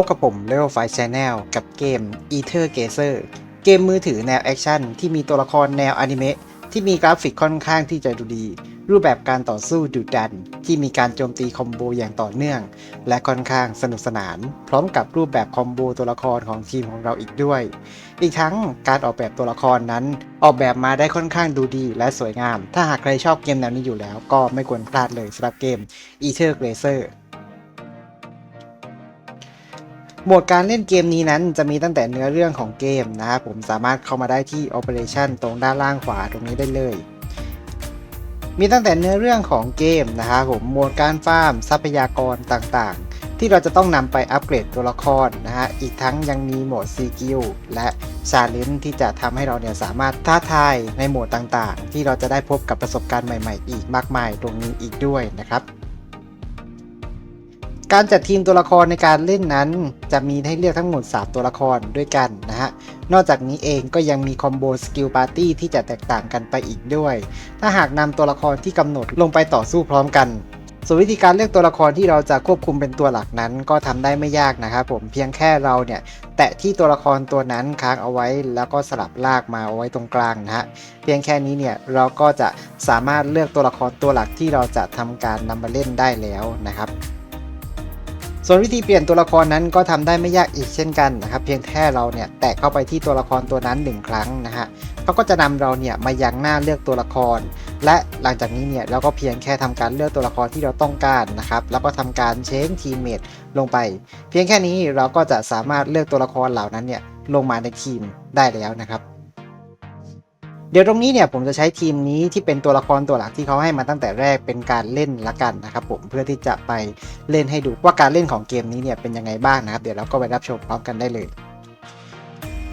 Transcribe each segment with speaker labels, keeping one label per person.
Speaker 1: บกับผม Level 5 Channel กับเกม Ether Gazer เกมมือถือแนวแอคชั่นที่มีตัวละครแนวอนิเมะที่มีกราฟิกค่อนข้างที่จะดูดี รูปแบบการต่อสู้ดุดัน ที่มีการโจมตีคอมโบอย่างต่อเนื่อง และค่อนข้างสนุกสนาน พร้อมกับรูปแบบคอมโบตัวละครของทีมของเราอีกด้วย อีกทั้งการออกแบบตัวละครนั้น ออกแบบมาได้ค่อนข้างดูดีและสวยงาม ถ้าหากใครชอบเกมแนวนี้อยู่แล้ว ก็ไม่ควรพลาดเลยสำหรับเกม Ether Glazer หมดการเล่นเกมนี้นั้นจะมีตั้งแต่เนื้อเรื่องของเกมนะครับผมสามารถเข้ามาได้ที่ Operation ตรงด้านล่างขวาตรงนี้ได้เลย มีตั้งแต่เนื้อเรื่องของเกมนะครับผมโหมดการฟาร์มทรัพยากรต่างๆ ที่เราจะต้องนำไปอัปเกรดตัวละครนะฮะอีกทั้งยังมีโหมดซีกิลและชาเลนจ์ที่จะทำให้เราเนี่ยสามารถท้าทายในโหมดต่างๆ ที่เราจะได้พบกับประสบการณ์ใหม่ ๆ อีกมากมายตรงนี้อีกด้วยนะครับ การจัดทีมตัวละครในการเล่นนั้น จะมีให้เลือกทั้งหมด 3 ตัวละครด้วยกันนะฮะ นอกจากนี้เองก็ยังมีคอมโบสกิลปาร์ตี้ที่จะแตกต่างกันไปอีกด้วย ถ้าหากนำตัวละครที่กำหนดลงไปต่อสู้พร้อมกันส่วนวิธีการเลือกตัวละครที่เราจะควบคุมเป็นตัวหลักนั้นก็ทำได้ไม่ยากนะครับผมเพียงแค่เราเนี่ยแตะที่ตัวละครตัวนั้นค้างเอาไว้ แล้วก็สลับลากมาเอาไว้ตรงกลางนะฮะเพียงแค่นี้เนี่ยเราก็จะสามารถเลือกตัวละครตัวหลักที่เราจะทำการนำมาเล่นได้แล้วนะครับ ส่วนวิธีเปลี่ยนตัวละครนั้นก็ทำได้ไม่ยากอีกเช่นกันนะครับ เพียงแค่เราเนี่ยแตะเข้าไปที่ตัวละครตัวนั้นหนึ่งครั้งนะฮะเขาก็จะนำเราเนี่ยมายังหน้าเลือกตัวละคร และหลังจากนี้เนี่ยเราก็เพียงแค่ทำการเลือกตัวละครที่เราต้องการนะครับ แล้วก็ทำการเชงทีมเมทลงไป เพียงแค่นี้เราก็จะสามารถเลือกตัวละครเหล่านั้นเนี่ยลงมาในทีมได้แล้วนะครับ เดี๋ยวตรงนี้เนี่ยผมจะใช้ทีมนี้ที่เป็นตัวละครตัวหลักที่เขาให้มาตั้งแต่แรกเป็นการเล่นละกันนะครับผมเพื่อที่จะไปเล่นให้ดูว่าการเล่นของเกมนี้เนี่ยเป็นยังไงบ้างนะครับ เดี๋ยวเราก็ไปรับชมพร้อมกันได้เลย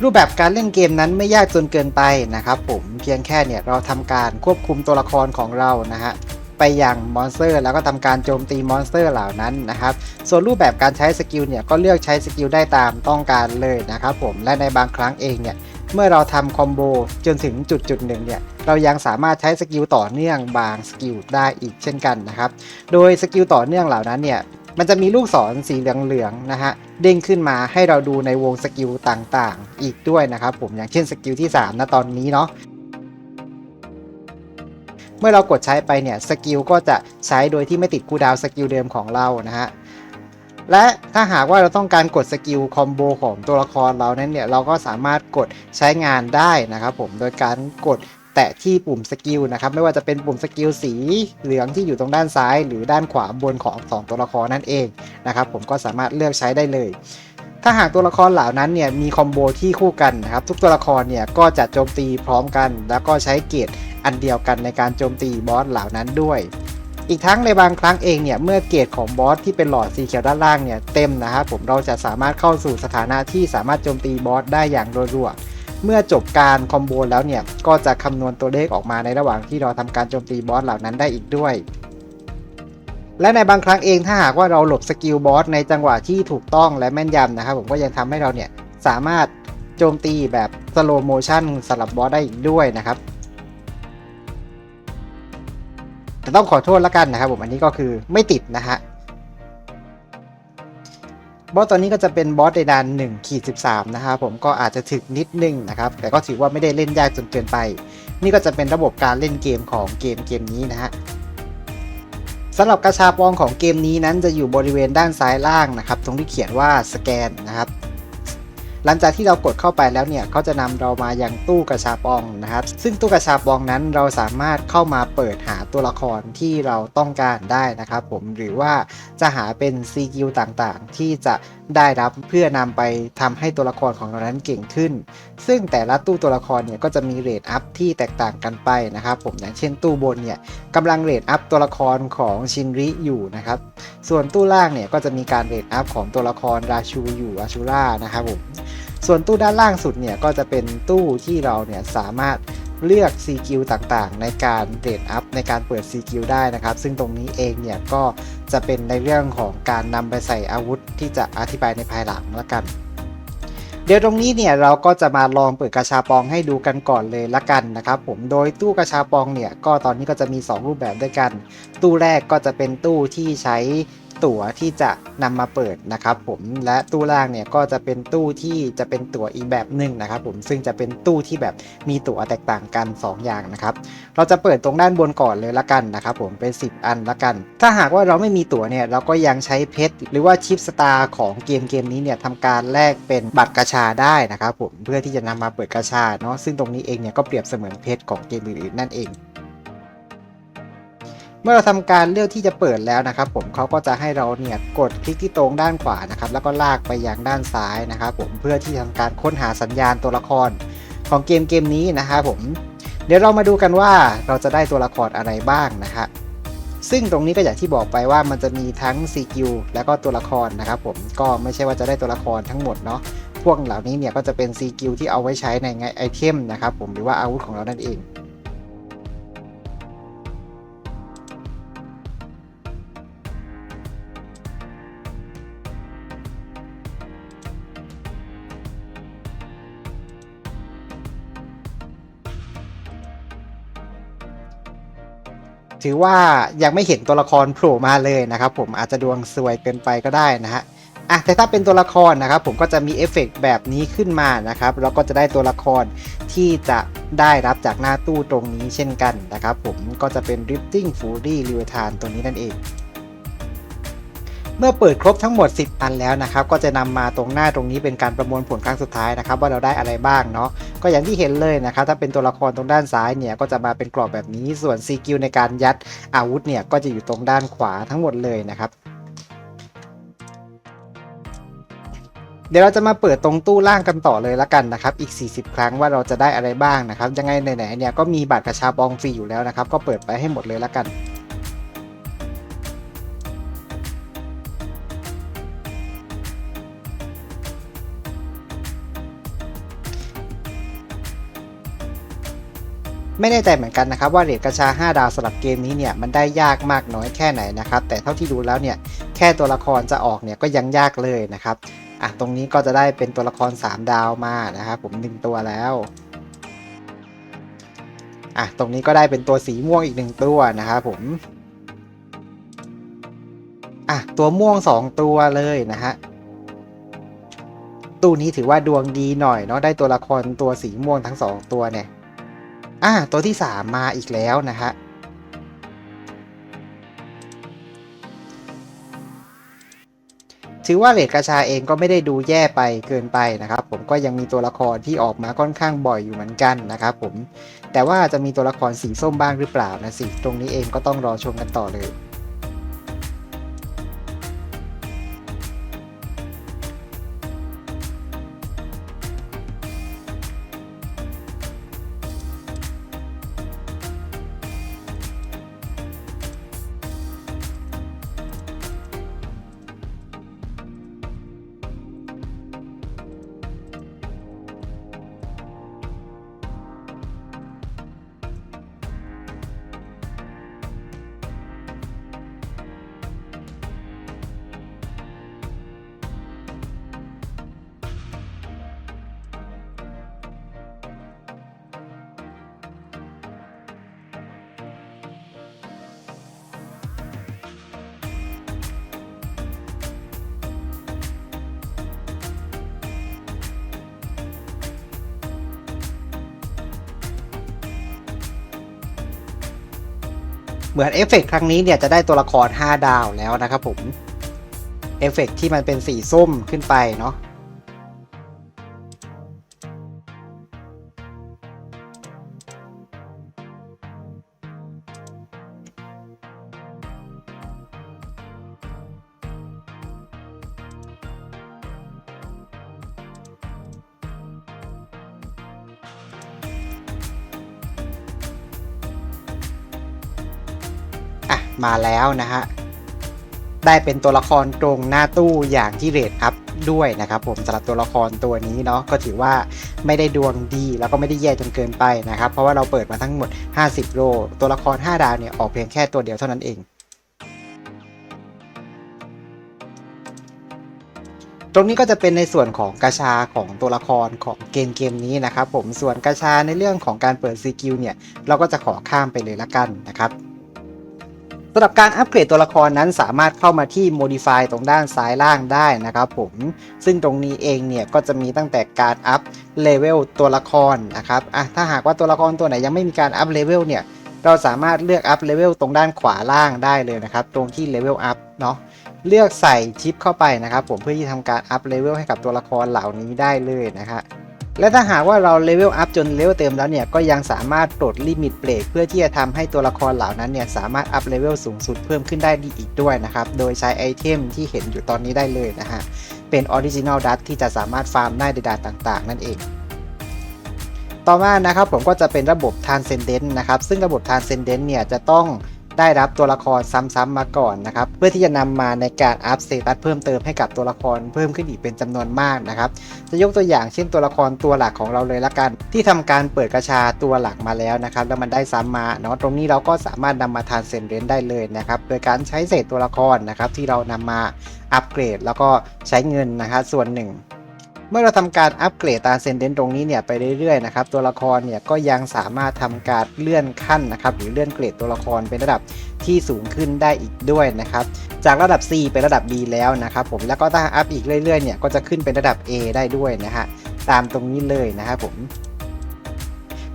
Speaker 1: รูปแบบการเล่นเกมนั้นไม่ยากจนเกินไปนะครับผมเพียงแค่เนี่ยเราทำการควบคุมตัวละครของเรานะฮะไปยังมอนสเตอร์แล้วก็ทำการโจมตีมอนสเตอร์เหล่านั้นนะครับ ส่วนรูปแบบการใช้สกิลเนี่ยก็เลือกใช้สกิลได้ตามต้องการเลยนะครับผมและในบางครั้งเองเนี่ย เมื่อเราทำคอมโบจนถึงจุดจุดหนึ่งเนี่ยเรายังสามารถใช้สกิลต่อเนื่องบางสกิลได้อีกเช่นกันนะครับ โดยสกิลต่อเนื่องเหล่านั้นเนี่ยมันจะมีลูกศรสีเหลืองๆนะฮะเด้งขึ้นมาให้เราดูในวงสกิลต่างๆ อีกด้วยนะครับผมอย่างเช่นสกิลที่3นะตอนนี้เนาะเมื่อเรากดใช้ไปเนี่ยสกิลก็จะใช้โดยที่ไม่ติดคูดาวสกิลเดิมของเรานะฮะ และถ้าหากว่าเราต้องการกดสกิลคอมโบของตัวละครเรานั้นเนี่ยเราก็สามารถกดใช้งานได้นะครับผมโดยการกดแตะที่ปุ่มสกิลนะครับไม่ว่าจะเป็นปุ่มสกิลสีเหลืองที่อยู่ตรงด้านซ้าย หรือด้านขวาบนของสองตัวละครนั่นเองนะครับผมก็สามารถเลือกใช้ได้เลย ถ้าหากตัวละครเหล่านั้นเนี่ยมีคอมโบที่คู่กันนะครับทุกตัวละครเนี่ยก็จะโจมตีพร้อมกัน แล้วก็ใช้เกรดอันเดียวกันในการโจมตีบอสเหล่านั้นด้วย อีกทั้งในบางครั้งเองเนี่ยเมื่อเกรดของบอสที่เป็นหลอดสีเขียวด้านล่างเนี่ยเต็มนะครับผมเราจะสามารถเข้าสู่สถานะที่สามารถโจมตีบอสได้อย่างรัวๆเมื่อจบการคอมโบแล้วเนี่ยก็จะคำนวณตัวเลขออกมาในระหว่างที่เราทำการโจมตีบอสเหล่านั้นได้อีกด้วยและในบางครั้งเองถ้าหากว่าเราหลบสกิลบอสในจังหวะที่ถูกต้องและแม่นยำนะครับผมก็ยังทำให้เราเนี่ยสามารถโจมตีแบบสโลโมชั่นสำหรับบอสได้อีกด้วยนะครับ แต่ต้องขอโทษแล้วกันนะครับผมอันนี้ก็คือไม่ติดนะฮะบอสตัวนี้ก็จะเป็นบอสในดาน1ขีด13 นะครับผมก็อาจจะถึกนิดนึงนะครับ แต่ก็ถือว่าไม่ได้เล่นยากจนเกินไป นี่ก็จะเป็นระบบการเล่นเกมของเกมเกมนี้นะฮะสำหรับกระชาปองของเกมนี้นั้นจะอยู่บริเวณด้านซ้ายล่างนะครับ ตรงที่เขียนว่าสแกนนะครับ หลังจากที่เรากดเข้าไปแล้วเนี่ยเขาจะนำเรามายังตู้กระชาปองนะครับ ซึ่งตู้กระชาปองนั้นเราสามารถเข้ามาเปิดหาตัวละครที่เราต้องการได้นะครับผมหรือว่าจะหาเป็นซีกิลต่างๆ ที่จะได้รับเพื่อนำไปทำให้ตัวละครของเรานั้นเก่งขึ้น ซึ่งแต่ละตู้ตัวละครเนี่ยก็จะมีเรทอัพที่แตกต่างกันไปนะครับผมอย่างเช่นตู้บนเนี่ยกำลังเรทอัพตัวละครของชินริอยู่นะครับ ส่วนตู้ล่างเนี่ยก็จะมีการเรทอัพของตัวละครราชูอยู่อาชูรานะครับผม ส่วนตู้ด้านล่างสุดเนี่ยก็จะเป็นตู้ที่เราเนี่ยสามารถเลือก c ีกิลต่างๆ ในการเรทอัพในการเปิด c ีกิลได้นะครับ ซึ่งตรงนี้เองเนี่ยก็จะเป็นในเรื่องของการนำไปใส่อาวุธที่จะอธิบายในภายหลังละกัน เดี๋ยวตรงนี้เนี่ยเราก็จะมาลองเปิดกระชาปองให้ดูกันก่อนเลยละกันนะครับผม โดยตู้กระชาปองเนี่ยก็ตอนนี้ก็จะมี 2 รูปแบบด้วยกัน ตู้แรกก็จะเป็นตู้ที่ใช้ ตั๋วที่จะนำมาเปิดนะครับผมและตู้ล่างเนี่ยก็จะเป็นตู้ที่จะเป็นตั๋วอีกแบบหนึ่งนะครับผมซึ่งจะเป็นตู้ที่แบบมีตั๋วแตกต่างกัน 2 อย่างนะครับเราจะเปิดตรงด้านบนก่อนเลยละกันนะครับผมเป็น 10 อันละกัน ถ้าหากว่าเราไม่มีตั๋วเนี่ยเราก็ยังใช้เพชรหรือว่าชิปสตาร์ของเกมเกมนี้เนี่ยทำการแลกเป็นบัตรกระชาได้นะครับผมเพื่อที่จะนำมาเปิดกระชาเนาะซึ่งตรงนี้เองเนี่ยก็เปรียบเสมือนเพชรของเกมอื่นๆนั่นเอง เมื่อเราทำการเลือกที่จะเปิดแล้วนะครับ ผมเขาก็จะให้เราเนี่ยกดคลิกที่ตรงด้านขวานะครับ แล้วก็ลากไปยังด้านซ้ายนะครับ ผมเพื่อที่ทำการค้นหาสัญญาณตัวละครของเกมเกมนี้นะครับผมเดี๋ยวเรามาดูกันว่าเราจะได้ตัวละครอะไรบ้างนะฮะซึ่งตรงนี้ก็อย่างที่บอกไปว่ามันจะมีทั้งซีกิลแล้วก็ตัวละครนะครับผมก็ไม่ใช่ว่าจะได้ตัวละครทั้งหมดเนาะพวกเหล่านี้เนี่ยก็จะเป็นซีกิลที่เอาไว้ใช้ในไอเทมนะครับผมหรือว่าอาวุธของเรานั่นเอง ถือว่ายังไม่เห็นตัวละครโผล่มาเลยนะครับผมอาจจะดวงสวยเกินไปก็ได้นะฮะอะแต่ถ้าเป็นตัวละครนะครับผมก็จะมีเอฟเฟกต์แบบนี้ขึ้นมานะครับแล้วก็จะได้ตัวละครที่จะได้รับจากหน้าตู้ตรงนี้เช่นกันนะครับผมก็จะเป็น Drifting Fury r e a l t i m e ตัวนี้นั่นเอง เมื่อเปิดครบทั้งหมด 10 อันแล้วนะครับ ก็จะนำมาตรงหน้าตรงนี้เป็นการประมวลผลครั้งสุดท้ายนะครับ ว่าเราได้อะไรบ้างเนาะก็อย่างที่เห็นเลยนะครับ ถ้าเป็นตัวละครตรงด้านซ้ายเนี่ยก็จะมาเป็นกรอบแบบนี้ส่วนซีกิลในการยัดอาวุธเนี่ยก็จะอยู่ตรงด้านขวาทั้งหมดเลยนะครับเดี๋ยวเราจะมาเปิดตรงตู้ล่างกันต่อเลยละกันนะครับ อีก 40 ครั้งว่าเราจะได้อะไรบ้างนะครับ ยังไงไหนๆเนี่ยก็มีบัตรกระชาบองฟรีอยู่แล้วนะครับ ก็เปิดไปให้หมดเลยละกัน ไม่แน่ใจเหมือนกันนะครับว่าเหรียญกระชา 5 ดาวสำหรับเกมนี้เนี่ยมันได้ยากมากน้อยแค่ไหนนะครับ แต่เท่าที่ดูแล้วเนี่ยแค่ตัวละครจะออกเนี่ยก็ยังยากเลยนะครับอะตรงนี้ก็จะได้เป็นตัวละคร 3 ดาวมานะครับผมหนึ่งตัวแล้วอะตรงนี้ก็ได้เป็นตัวสีม่วงอีกหนึ่งตัวนะครับผมอะตัวม่วง 2 ตัวเลยนะฮะตู้นี้ถือว่าดวงดีหน่อยเนาะได้ตัวละครตัวสีม่วงทั้ง 2 ตัวเนี่ย อ่าตัวที่ 3 มาอีกแล้วนะฮะถือว่าเลดกระชาเองก็ไม่ได้ดูแย่ไปเกินไปนะครับ ผมก็ยังมีตัวละครที่ออกมาค่อนข้างบ่อยอยู่เหมือนกันนะครับผมแต่ว่าจะมีตัวละครสีส้มบ้างหรือเปล่านะสิ ตรงนี้เองก็ต้องรอชมกันต่อเลย เหมือนเอฟเฟกต์ครั้งนี้เนี่ยจะได้ตัวละคร 5 ดาวแล้วนะครับผม เอฟเฟกต์ที่มันเป็นสีส้มขึ้นไปเนาะ มาแล้วนะฮะได้เป็นตัวละครตรงหน้าตู้อย่างที่เรทอัพด้วยนะครับผมสำหรับตัวละครตัวนี้เนาะก็ถือว่าไม่ได้ดวงดีแล้วก็ไม่ได้แย่จนเกินไปนะครับ เพราะว่าเราเปิดมาทั้งหมด 50 โล ตัวละคร 5 ดาวเนี่ยออกเพียงแค่ตัวเดียวเท่านั้นเองตรงนี้ก็จะเป็นในส่วนของกาชาของตัวละครของเกมเกมนี้นะครับผมส่วนกาชาในเรื่องของการเปิดซีคิวเนี่ยเราก็จะขอข้ามไปเลยละกันนะครับ สำหรับการอัปเกรดตัวละครนั้นสามารถเข้ามาที่ modify ตรงด้านซ้ายล่างได้นะครับผม ซึ่งตรงนี้เองเนี่ยก็จะมีตั้งแต่การอัพเลเวลตัวละครนะครับอะถ้าหากว่าตัวละครตัวไหนยังไม่มีการอัพเลเวลเนี่ยเราสามารถเลือกอัพเลเวลตรงด้านขวาล่างได้เลยนะครับ ตรงที่เลเวลอัพเนาะเลือกใส่ชิปเข้าไปนะครับ ผมเพื่อที่ทำการอัพเลเวลให้กับตัวละครเหล่านี้ได้เลยนะครับ และถ้าหากว่าเราเลเวลอัพจนเลเวลเต็มแล้วเนี่ย ก็ยังสามารถปลดลิมิตเบรกเพื่อที่จะทำให้ตัวละครเหล่านั้นเนี่ย สามารถอัพเลเวลสูงสุดเพิ่มขึ้นได้ดีอีกด้วยนะครับ โดยใช้ไอเทมที่เห็นอยู่ตอนนี้ได้เลยนะฮะ เป็นออริจิน l ลดัตที่จะสามารถฟาร์มได้ในด่านต่าง ๆ นั่นเองต่อมานะครับผมก็จะเป็นระบบ Transcendent นะครับ ซึ่งระบบ Transcendent เนี่ยจะต้อง ได้รับตัวละครซ้ำๆมาก่อนนะครับเพื่อที่จะนำมาในการอัพสเตตัสเพิ่มเติมให้กับตัวละครเพิ่มขึ้นอีกเป็นจำนวนมากนะครับจะยกตัวอย่างเช่นตัวละครตัวหลักของเราเลยละกัน ที่ทำการเปิดกระชาตัวหลักมาแล้วนะครับแล้วมันได้ซ้ำมาเนาะตรงนี้เราก็สามารถนำมาทานเซนเรนได้เลยนะครับโดยการใช้เศษตัวละครนะครับที่เรานำมาอัปเกรด แล้วก็ใช้เงินนะครับส่วนหนึ่ง เมื่อเราทำการอัปเกรดตามเซนเดนตรงนี้เนี่ยไปเรื่อยๆนะครับตัวละครเนี่ยก็ยังสามารถทำการเลื่อนขั้นนะครับหรือเลื่อนเกรดตัวละครเป็นระดับที่สูงขึ้นได้อีกด้วยนะครับจากระดับ C เป็นระดับ B แล้วนะครับผมแล้วก็ถ้าอัพอีกเรื่อยๆเนี่ยก็จะขึ้นเป็นระดับ A ได้ด้วยนะฮะตามตรงนี้เลยนะครับผม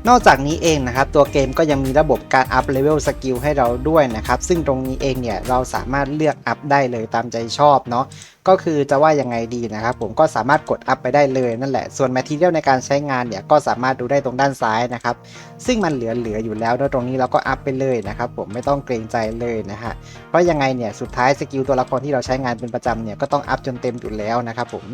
Speaker 1: นอกจากนี้เองนะครับตัวเกมก็ยังมีระบบการอัพเลเวลสกิลให้เราด้วยนะครับซึ่งตรงนี้เองเนี่ยเราสามารถเลือกอัพได้เลยตามใจชอบเนาะ ก็คือจะว่ายังไงดีนะครับผมก็สามารถกดอัพไปได้เลยนั่นแหละ ส่วนแมทเทียลในการใช้งานเนี่ยก็สามารถดูได้ตรงด้านซ้ายนะครับ ซึ่งมันเหลือๆอยู่แล้วแล้วตรงนี้เราก็อัพไปเลยนะครับผมไม่ต้องเกรงใจเลยนะฮะเพราะยังไงเนี่ยสุดท้ายสกิลตัวละครที่เราใช้งานเป็นประจำเนี่ยก็ต้องอัพจนเต็มอยู่แล้วนะครับผม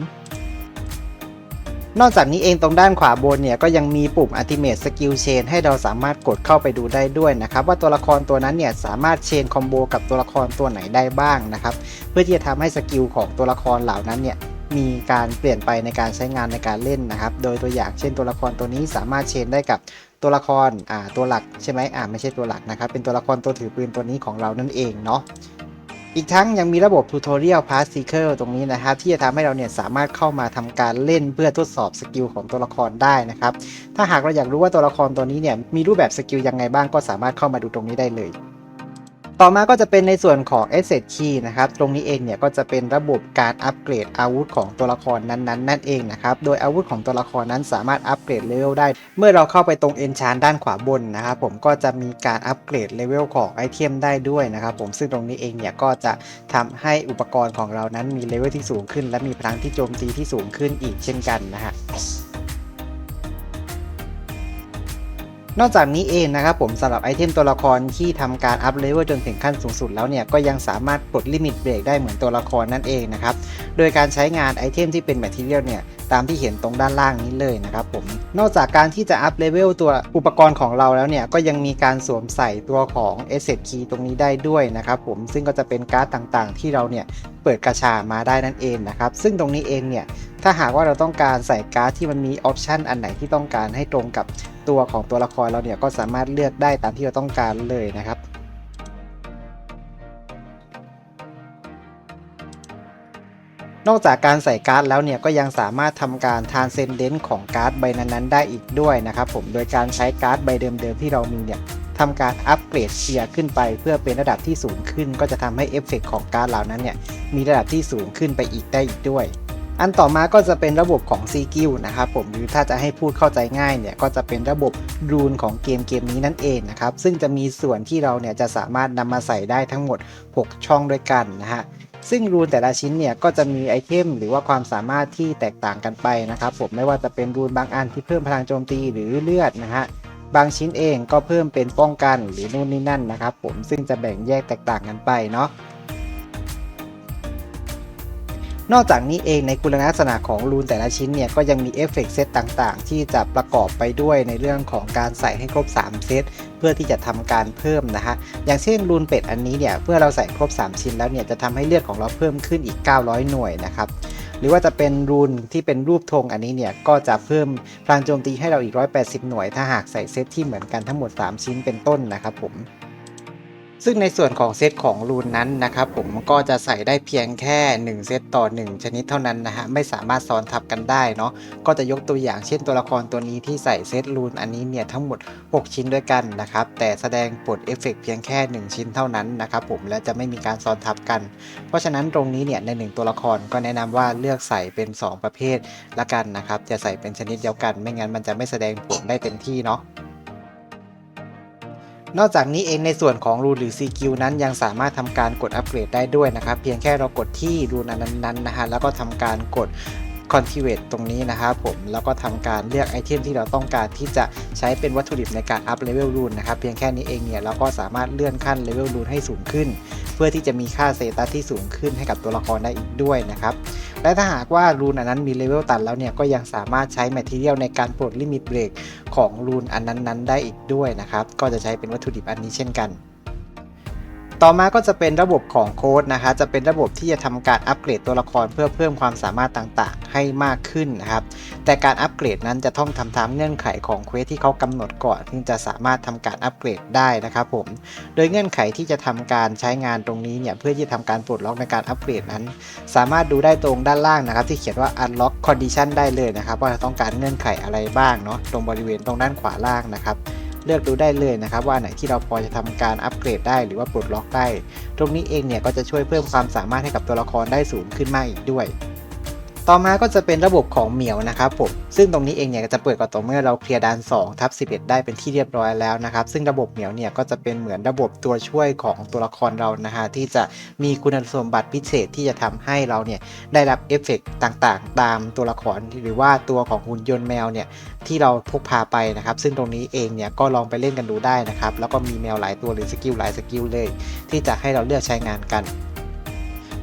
Speaker 1: นอกจากนี้เองตรงด้านขวาบนเนี่ยก็ยังมีปุ่ม Ultimate Skill Chain ให้เราสามารถกดเข้าไปดูได้ด้วยนะครับว่าตัวละครตัวนั้นเนี่ยสามารถเชนคอมโบกับตัวละครตัวไหนได้บ้างนะครับเพื่อที่จะทำให้สกิลของตัวละครเหล่านั้นเนี่ยมีการเปลี่ยนไปในการใช้งานในการเล่นนะครับ โดยตัวอย่างเช่นตัวละครตัวนี้สามารถเชนได้กับตัวละครอ่าตัวหลักใช่ไหมอ่าไม่ใช่ตัวหลักนะครับเป็นตัวละครตัวถือปืนตัวนี้ของเรานั่นเองเนาะ อีกทั้งยังมีระบบ Tutorial Pass Seeker ตรงนี้นะครับ ที่จะทำให้เราเนี่ยสามารถเข้ามาทำการเล่นเพื่อทดสอบสกิลของตัวละครได้นะครับ ถ้าหากเราอยากรู้ว่าตัวละครตัวนี้เนี่ยมีรูปแบบสกิลยังไงบ้างก็สามารถเข้ามาดูตรงนี้ได้เลย ต่อมาก็จะเป็นในส่วนของ Asset Key นะครับ ตรงนี้เองเนี่ยก็จะเป็นระบบการอัปเกรดอาวุธของตัวละครนั้นๆนั่นเองนะครับ โดยอาวุธของตัวละครนั้นสามารถอัปเกรดเลเวลได้ เมื่อเราเข้าไปตรง Enchant ด้านขวาบนนะครับผมก็จะมีการอัปเกรดเลเวลของไอเทมได้ด้วยนะครับผมซึ่งตรงนี้เองเนี่ยก็จะทำให้อุปกรณ์ของเรานั้นมีเลเวลที่สูงขึ้น และมีพลังที่โจมตีที่สูงขึ้นอีกเช่นกันนะฮะ นอกจากนี้เองนะครับผมสำหรับไอเทมตัวละครที่ทำการอัพเลเวลจนถึงขั้นสูงสุดแล้วเนี่ยก็ยังสามารถปลดลิมิตเบรกได้เหมือนตัวละครนั่นเองนะครับโดยการใช้งานไอเทมที่เป็นแมทเทียลเนี่ยตามที่เห็นตรงด้านล่างนี้เลยนะครับผมนอกจากการที่จะอัพเลเวลตัวอุปกรณ์ของเราแล้วเนี่ยก็ยังมีการสวมใส่ตัวของ Asset Key ตรงนี้ได้ด้วยนะครับผมซึ่งก็จะเป็นการ์ดต่างๆ ที่เราเนี่ยเปิดกระชามาได้นั่นเองนะครับซึ่งตรงนี้เองเนี่ย ถ้าหากว่าเราต้องการใส่การ์ดที่มันมีออปชันอันไหนที่ต้องการให้ตรงกับตัวของตัวละครเราเนี่ยก็สามารถเลือกได้ตามที่เราต้องการเลยนะครับนอกจากการใส่การ์ดแล้วเนี่ยก็ยังสามารถทำการทานเซนเดนต์ของการ์ดใบนั้นๆ ได้อีกด้วยนะครับผมโดยการใช้การ์ดใบเดิมๆที่เรามีเนี่ยทำการอัปเกรดเชียร์ขึ้นไป เพื่อเป็นระดับที่สูงขึ้น ก็จะทำให้เอฟเฟกของการ์ดเหล่านั้นเนี่ยมีระดับที่สูงขึ้นไปอีกได้อีกด้วย อันต่อมาก็จะเป็นระบบของ c ีกิลนะครับผมหรือถ้าจะให้พูดเข้าใจง่ายเนี่ยก็จะเป็นระบบรูนของเกมเกมนี้นั่นเองนะครับซึ่งจะมีส่วนที่เราเนี่ยจะสามารถนำมาใส่ได้ทั้งหมด 6 ช่องด้วยกันนะฮะซึ่งรูนแต่ละชิ้นเนี่ยก็จะมีไอเทมหรือว่าความสามารถที่แตกต่างกันไปนะครับผมไม่ว่าจะเป็นรูนบางอันที่เพิ่มพลังโจมตีหรือเลือดนะฮะบางชิ้นเองก็เพิ่มเป็นป้องกันหรือนู่นนี่นั่นนะครับผมซึ่งจะแบ่งแยกแตกต่างกันไปเนาะ นอกจากนี้เองในคุณลักษณะของรูนแต่ละชิ้นเนี่ยก็ยังมีเอฟเฟกต์เซตต่างๆ ที่จะประกอบไปด้วยในเรื่องของการใส่ให้ครบ 3 เซตเพื่อที่จะทำการเพิ่มนะฮะอย่างเช่นรูนเป็ดอันนี้เนี่ยเมื่อเราใส่ครบ 3 ชิ้นแล้วเนี่ยจะทำให้เลือดของเราเพิ่มขึ้นอีก 900 หน่วยนะครับหรือว่าจะเป็นรูนที่เป็นรูปธงอันนี้เนี่ยก็จะเพิ่มพลังโจมตีให้เราอีก 180 หน่วย ถ้าหากใส่เซตที่เหมือนกันทั้งหมด 3 ชิ้นเป็นต้นนะครับผม ซึ่งในส่วนของเซตของรูนนั้นนะครับผมก็จะใส่ได้เพียงแค่ 1 เซตต่อ 1 ชนิดเท่านั้นนะฮะไม่สามารถซ้อนทับกันได้เนาะก็จะยกตัวอย่างเช่นตัวละครตัวนี้ที่ใส่เซตรูนอันนี้เนี่ยทั้งหมด 6 ชิ้นด้วยกันนะครับแต่แสดงผลเอฟเฟกต์เพียงแค่ 1 ชิ้นเท่านั้นนะครับผมและจะไม่มีการซ้อนทับกัน เพราะฉะนั้นตรงนี้เนี่ยใน 1 ตัวละครก็แนะนำว่าเลือกใส่เป็น 2 ประเภทละกันนะครับจะใส่เป็นชนิดเดียวกัน ไม่งั้นมันจะไม่แสดงผลได้เต็มที่เนาะ นอกจากนี้เองในส่วนของรูนหรือ CQ นั้นยังสามารถทำการกดอัปเกรดได้ด้วยนะครับ เพียงแค่เรากดที่รูนอันนั้นๆนะฮะแล้วก็ทำการกด Cultivate ตรงนี้นะครับผมแล้วก็ทำการเลือกไอเทมที่เราต้องการที่จะใช้เป็นวัตถุดิบในการอัพเลเวลรูนนะครับเพียงแค่นี้เองเนี่ยเราก็สามารถเลื่อนขั้นเลเวลรูนให้สูงขึ้น เพื่อที่จะมีค่าเซตัสที่สูงขึ้นให้กับตัวละครได้อีกด้วยนะครับและถ้าหากว่ารูนอันนั้นมีเลเวลตันแล้วเนี่ยก็ยังสามารถใช้แมทเทียลในการปลดลิมิตเบรก ของรูนอันนั้นๆ ได้อีกด้วยนะครับ ก็จะใช้เป็นวัตถุดิบอันนี้เช่นกัน ต่อมาก็จะเป็นระบบของโค้ดนะคะ จะเป็นระบบที่จะทำการอัปเกรดตัวละครเพื่อเพิ่มความสามารถต่างๆ ให้มากขึ้นนะครับ แต่การอัปเกรดนั้นจะต้องทำตามเงื่อนไขของเควสที่เขากำหนดก่อนถึงจะสามารถทำการอัปเกรดได้นะครับผม โดยเงื่อนไขที่จะทำการใช้งานตรงนี้เนี่ยเพื่อที่จะทำการปลดล็อกในการอัปเกรดนั้น สามารถดูได้ตรงด้านล่างนะครับ ที่เขียนว่า unlock condition ได้เลยนะครับว่าเราต้องการเงื่อนไขอะไรบ้างเนาะตรงบริเวณตรงด้านขวาล่างนะครับ เลือกดูได้เลยนะครับ ว่าไหนที่เราพอจะทำการอัปเกรดได้หรือว่าปลดล็อกได้ ตรงนี้เองเนี่ยก็จะช่วยเพิ่มความสามารถให้กับตัวละครได้สูงขึ้นมากอีกด้วย ต่อมาก็จะเป็นระบบของเหมียวนะครับผม ซึ่งตรงนี้เองเนี่ยจะเปิดก็ต่อเมื่อเราเคลียร์ด่าน2ทับ11 ได้เป็นที่เรียบร้อยแล้วนะครับ ซึ่งระบบเหมียวเนี่ยก็จะเป็นเหมือนระบบตัวช่วยของตัวละครเรานะฮะที่จะมีคุณสมบัติพิเศษที่จะทำให้เราเนี่ยได้รับเอฟเฟกต์ต่างๆ ตามตัวละครหรือว่าตัวของหุ่นยนต์แมวเนี่ยที่เราพกพาไปนะครับ ซึ่งตรงนี้เองเนี่ยก็ลองไปเล่นกันดูได้นะครับ แล้วก็มีแมวหลายตัวหรือสกิลหลายสกิลเลย ที่จะให้เราเลือกใช้งานกัน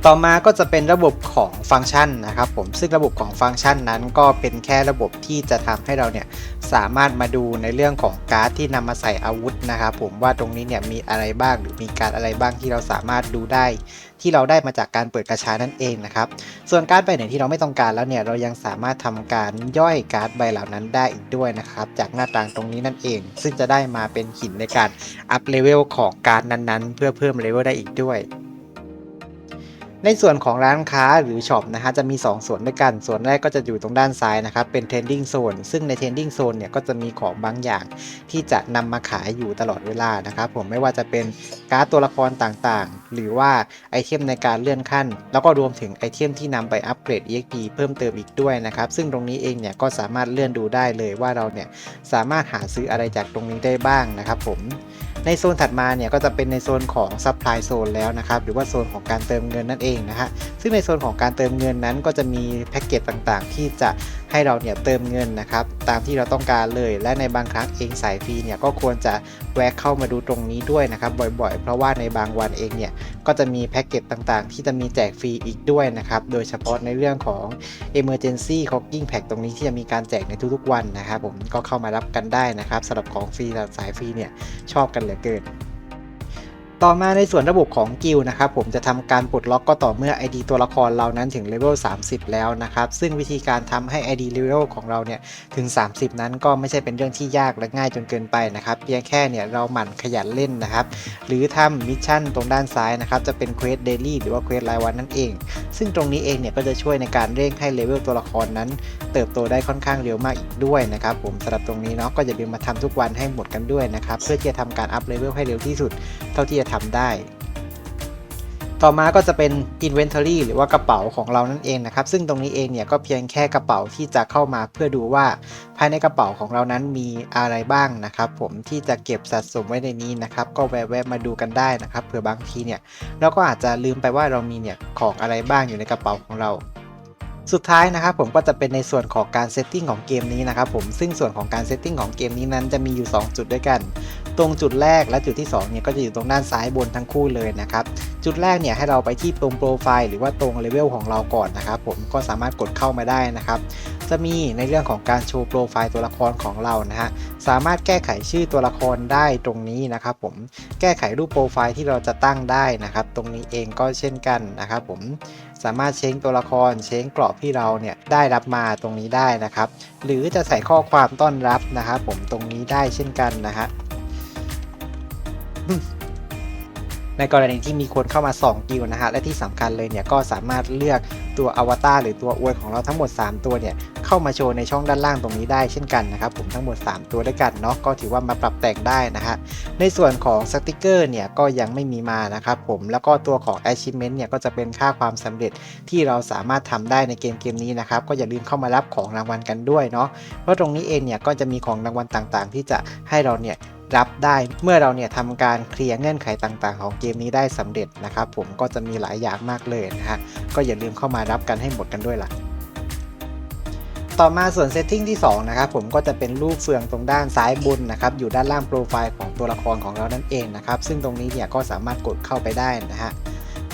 Speaker 1: ต่อมาก็จะเป็นระบบของฟังก์ชันนะครับผมซึ่งระบบของฟังก์ชันนั้นก็เป็นแค่ระบบที่จะทำให้เราเนี่ยสามารถมาดูในเรื่องของการ์ดที่นำมาใส่อาวุธนะครับผมว่าตรงนี้เนี่ยมีอะไรบ้างหรือมีการอะไรบ้างที่เราสามารถดูได้ ที่เราได้มาจากการเปิดกระชานั่นเองนะครับส่วนการ์ดใบไหนที่เราไม่ต้องการแล้วเนี่ยเรายังสามารถทำการย่อยการ์ดใบเหล่านั้นได้อีกด้วยนะครับจากหน้าต่างตรงนี้นั่นเอง ซึ่งจะได้มาเป็นหินในการอัพเลเวลของการ์ดนั้นๆ เพื่อเพิ่มเลเวลได้อีกด้วย ในส่วนของร้านค้าหรือช็อปนะฮะจะมี 2 ส่วนด้วยกัน ส่วนแรกก็จะอยู่ตรงด้านซ้ายนะครับ เป็น Trending Zone ซึ่งใน Trending Zone เนี่ยก็จะมีของบางอย่างที่จะนำมาขายอยู่ตลอดเวลานะครับผมไม่ว่าจะเป็นการ์ดตัวละครต่างๆ หรือว่าไอเทมในการเลื่อนขั้น แล้วก็รวมถึงไอเทมที่นำไปอัปเกรด EXP เพิ่มเติมอีกด้วยนะครับ ซึ่งตรงนี้เองเนี่ยก็สามารถเลื่อนดูได้เลยว่าเราเนี่ยสามารถหาซื้ออะไรจากตรงนี้ได้บ้างนะครับผมในโซนถัดมาเนี่ยก็จะเป็นในโซนของ supply zone แล้วนะครับหรือว่าโซนของการเติมเงินนั่นเองนะฮะซึ่งในโซนของการเติมเงินนั้นก็จะมีแพ็กเกจต่างๆ ที่จะให้เราเนี่ยเติมเงินนะครับตามที่เราต้องการเลย และในบางครั้งเองสายฟรีเนี่ยก็ควรจะแวะเข้ามาดูตรงนี้ด้วยนะครับบ่อยๆ เพราะว่าในบางวันเองเนี่ยก็จะมีแพ็กเกจต่างๆ ที่จะมีแจกฟรีอีกด้วยนะครับโดยเฉพาะในเรื่องของ Emergency Cooking Pack ตรงนี้ที่จะมีการแจกในทุกๆวันนะครับผมก็เข้ามารับกันได้นะครับสำหรับของฟรีสายฟรีเนี่ยชอบกันเหลือเกิน ต่อมาในส่วนระบบของกิลนะครับผมจะทำการปลดล็อกก็ต่อเมื่อ ID ตัวละครเรานั้นถึงเลเวล 30 แล้วนะครับ ซึ่งวิธีการทำให้ ID เลเวลของเราเนี่ยถึง 30 นั้นก็ไม่ใช่เป็นเรื่องที่ยากและง่ายจนเกินไปนะครับ เพียงแค่เนี่ยเราหมั่นขยันเล่นนะครับ หรือทำมิชชั่นตรงด้านซ้ายนะครับ จะเป็นเควสเดลี่หรือว่าเควสรายวันนั่นเอง ซึ่งตรงนี้เองเนี่ยก็จะช่วยในการเร่งให้เลเวลตัวละครนั้น เติบโตได้ค่อนข้างเร็วมากอีกด้วยนะครับผมสำหรับตรงนี้เนาะก็อย่าลืมมาทำทุกวันให้หมดกันด้วยนะครับเพื่อที่จะทำการอัพเลเวลให้เร็วที่สุดเท่าที่จะทำได้ ต่อมาก็จะเป็น Inventory หรือว่ากระเป๋าของเรานั่นเองนะครับ ซึ่งตรงนี้เองเนี่ยก็เพียงแค่กระเป๋าที่จะเข้ามาเพื่อดูว่าภายในกระเป๋าของเรานั้นมีอะไรบ้างนะครับ ผมที่จะเก็บสะสมไว้ในนี้นะครับ ก็แวะๆมาดูกันได้นะครับเผื่อบางทีเนี่ยเราก็อาจจะลืมไปว่าเรามีเนี่ยของอะไรบ้างอยู่ในกระเป๋าของเราสุดท้ายนะครับผมก็จะเป็นในส่วนของการเซตติ้งของเกมนี้นะครับผมซึ่งส่วนของการเซตติ้งของเกมนี้นั้นจะมีอยู่ 2 จุดด้วยกัน ตรงจุดแรกและจุดที่2เนี่ยก็จะอยู่ตรงด้านซ้ายบนทั้งคู่เลยนะครับจุดแรกเนี่ยให้เราไปที่ตรงโปรไฟล์หรือว่าตรงเลเวลของเราก่อนนะครับผมก็สามารถกดเข้ามาได้นะครับจะมีในเรื่องของการโชว์โปรไฟล์ตัวละครของเรานะฮะสามารถแก้ไขชื่อตัวละครได้ตรงนี้นะครับผมแก้ไขรูปโปรไฟล์ที่เราจะตั้งได้นะครับตรงนี้เองก็เช่นกันนะครับผมสามารถเช้งตัวละครเช้งกรอบที่เราเนี่ยได้รับมาตรงนี้ได้นะครับ หรือจะใส่ข้อความต้อนรับนะครับผมตรงนี้ได้เช่นกันนะฮะ ในกรณีที่มีคนเข้ามา2กิลด์นะฮะและที่สำคัญเลยเนี่ยก็สามารถเลือกตัวอวตารหรือตัวอวยของเราทั้งหมด 3 ตัวเนี่ยเข้ามาโชว์ในช่องด้านล่างตรงนี้ได้เช่นกันนะครับผมทั้งหมด 3 ตัวด้วยกันเนาะก็ถือว่ามาปรับแต่งได้นะฮะในส่วนของสติกเกอร์เนี่ยก็ยังไม่มีมานะครับผมแล้วก็ตัวของ achievement เนี่ยก็จะเป็นค่าความสำเร็จที่เราสามารถทำได้ในเกมเกมนี้นะครับก็อย่าลืมเข้ามารับของรางวัลกันด้วยเนาะเพราะตรงนี้เองเนี่ยก็จะมีของรางวัลต่างๆ ที่จะให้เราเนี่ย รับได้ เมื่อเราเนี่ยทำการเคลียร์เงื่อนไขต่างๆ ของเกมนี้ได้สำเร็จนะครับผมก็จะมีหลายอย่างมากเลยนะฮะก็อย่าลืมเข้ามารับกันให้หมดกันด้วยล่ะต่อมาส่วนเซตติ้งที่2นะครับผมก็จะเป็นรูปเฟืองตรงด้านซ้ายบนนะครับอยู่ด้านล่างโปรไฟล์ของตัวละครของเรานั่นเองนะครับซึ่งตรงนี้เนี่ยก็สามารถกดเข้าไปได้นะฮะ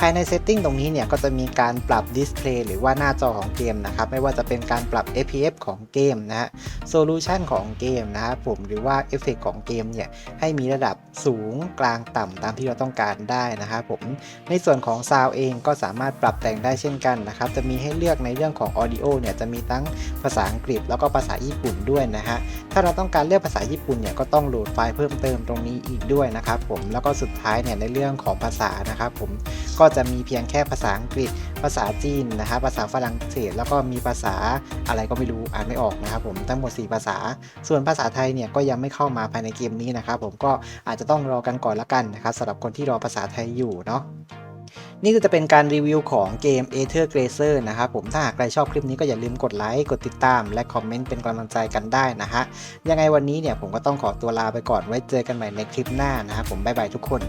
Speaker 1: ภายในเซตติ้งตรงนี้เนี่ยก็จะมีการปรับดิสเพลย์หรือว่าหน้าจอของเกมนะครับ ไม่ว่าจะเป็นการปรับ FPS ของเกมนะฮะโซลูชันของเกมนะครับผมหรือว่าเอฟเฟกของเกมเนี่ยให้มีระดับสูงกลางต่ำตามที่เราต้องการได้นะครับผม ในส่วนของซาวเองก็สามารถปรับแต่งได้เช่นกันนะครับ จะมีให้เลือกในเรื่องของ Audio เนี่ยจะมีทั้งภาษาอังกฤษแล้วก็ภาษาญี่ปุ่นด้วยนะฮะ ถ้าเราต้องการเลือกภาษาญี่ปุ่นเนี่ยก็ต้องโหลดไฟล์เพิ่มเติมตรงนี้อีกด้วยนะครับผม แล้วก็สุดท้ายเนี่ยในเรื่องของภาษานะครับผมก็จะมีเพียงแค่ภาษาอังกฤษ ภาษาจีนนะฮะภาษาฝรั่งเศส แล้วก็มีภาษาอะไรก็ไม่รู้อ่านไม่ออกนะครับผมทั้งหมด 4 ภาษา ส่วนภาษาไทยเนี่ยก็ยังไม่เข้ามาภายในเกมนี้นะครับผมก็อาจจะต้องรอกันก่อนละกันนะครับสำหรับคนที่รอภาษาไทยอยู่เนาะนี่ก็จะเป็นการรีวิวของเกม Aether Gracer นะครับผมถ้าหากใครชอบคลิปนี้ก็อย่าลืมกดไลค์ กดติดตาม และคอมเมนต์เป็นกำลังใจกันได้นะฮะยังไงวันนี้เนี่ยผมก็ต้องขอตัวลาไปก่อนไว้เจอกันใหม่ในคลิปหน้านะครับผมบ๊ายบายทุกคน